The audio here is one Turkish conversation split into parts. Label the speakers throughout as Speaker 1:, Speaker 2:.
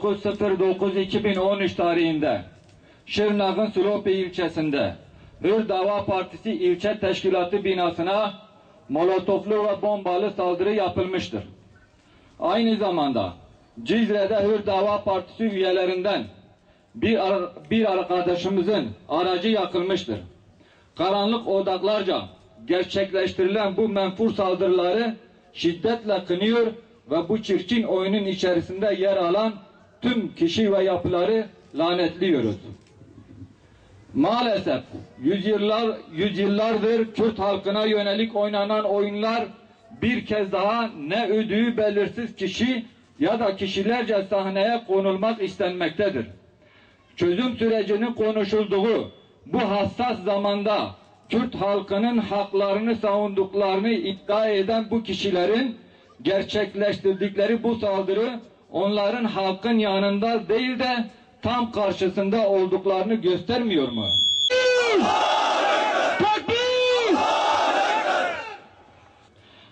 Speaker 1: 29.09.2013 tarihinde Şırnak'ın Sulopi ilçesinde Hür Dava Partisi ilçe teşkilatı binasına molotoflu ve bombalı saldırı yapılmıştır. Aynı zamanda Cizre'de Hür Dava Partisi üyelerinden bir, ar- bir arkadaşımızın aracı yakılmıştır. Karanlık odaklarca gerçekleştirilen bu menfur saldırıları şiddetle kınıyor ve bu çirkin oyunun içerisinde yer alan tüm kişi ve yapıları lanetliyoruz. Maalesef yüzyıllar yüzyıllardır Kürt halkına yönelik oynanan oyunlar bir kez daha ne ödüğü belirsiz kişi ya da kişilerce sahneye konulmak istenmektedir. Çözüm sürecinin konuşulduğu bu hassas zamanda Kürt halkının haklarını savunduklarını iddia eden bu kişilerin gerçekleştirdikleri bu saldırı onların halkın yanında değil de tam karşısında olduklarını göstermiyor mu?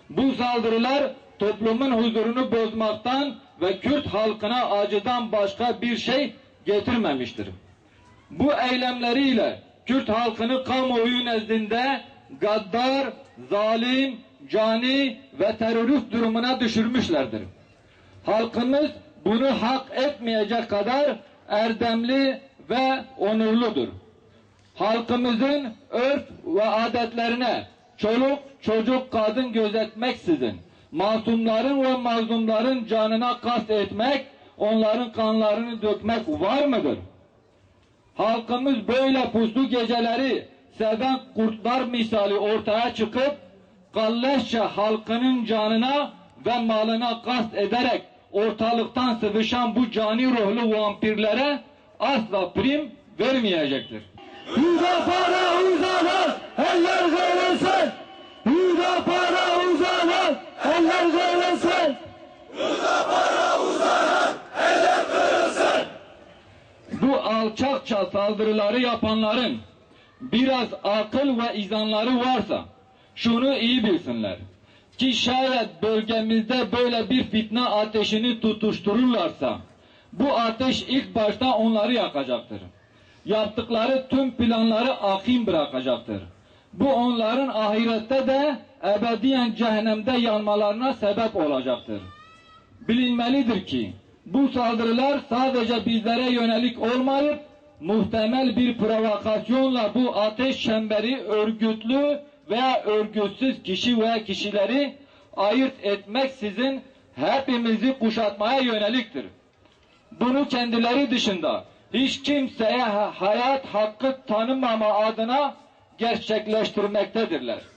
Speaker 1: Bu saldırılar toplumun huzurunu bozmaktan ve Kürt halkına acıdan başka bir şey getirmemiştir. Bu eylemleriyle Kürt halkını kamuoyu nezdinde gaddar, zalim, cani ve terörist durumuna düşürmüşlerdir. Halkımız bunu hak etmeyecek kadar erdemli ve onurludur. Halkımızın örf ve adetlerine çoluk, çocuk, kadın gözetmeksizin masumların ve mazlumların canına kast etmek, onların kanlarını dökmek var mıdır? Halkımız böyle puslu geceleri seven kurtlar misali ortaya çıkıp kalleşçe halkının canına ve malına kast ederek ortalıktan sıvışan bu cani ruhlu vampirlere asla prim vermeyecektir.
Speaker 2: Hüdapara uzanan eller kırılsın. Hüdapara uzanan eller kırılsın.
Speaker 1: Bu alçakça saldırıları yapanların biraz akıl ve izanları varsa şunu iyi bilsinler ki şayet bölgemizde böyle bir fitne ateşini tutuştururlarsa bu ateş ilk başta onları yakacaktır. Yaptıkları tüm planları akim bırakacaktır. Bu onların ahirette de ebediyen cehennemde yanmalarına sebep olacaktır. Bilinmelidir ki bu saldırılar sadece bizlere yönelik olmayıp muhtemel bir provokasyonla bu ateş çemberi örgütlü veya örgütsüz kişi veya kişileri ayırt etmeksizin hepimizi kuşatmaya yöneliktir. Bunu kendileri dışında hiç kimseye hayat hakkı tanımama adına gerçekleştirmektedirler.